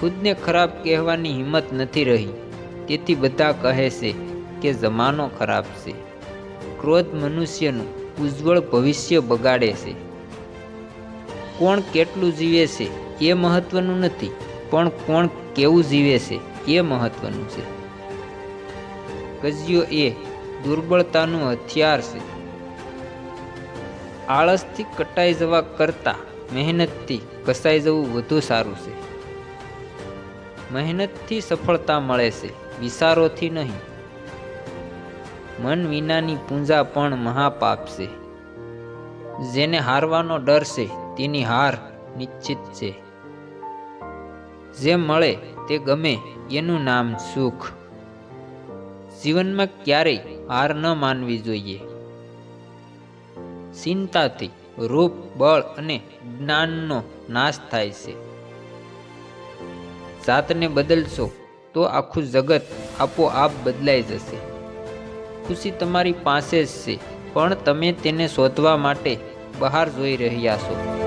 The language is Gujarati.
ખુદને ખરાબ કહેવાની હિંમત નથી રહી. તેથી બધા કહે છે કે જમાનો ખરાબ છે. ક્રોધ મનુષ્યનું ઉજ્જવળ ભવિષ્ય બગાડે છે. કોણ કેટલું જીવે છે એ મહત્વનું નથી, પણ કોણ કેવું જીવે છે એ મહત્વનું છે. કજિયો એ દુર્બળતાનું હથિયાર છે. આળસથી કટાઈ જવા કરતાં મહેનતથી કસાઈ જવું વધુ સારું છે. મહેનતથી સફળતા મળે છે, વિચારોથી નહીં. મન વિનાની પૂંજા પણ મહાપાપ છે. જેને હારવાનો ડર છે, તેની હાર નિશ્ચિત છે. જે મળે તે ગમે, એનું નામ સુખ. જીવનમાં ક્યારેય હાર ન માનવી જોઈએ. ચિંતાથી રૂપ, બળ અને જ્ઞાનનો નાશ થાય છે. જાતને બદલશો, તો આખું જગત આપોઆપ બદલાઈ જશે. ખુશી તમારી પાસે જ છે, પણ તમે તેને શોધવા માટે બહાર જોઈ રહ્યા છો.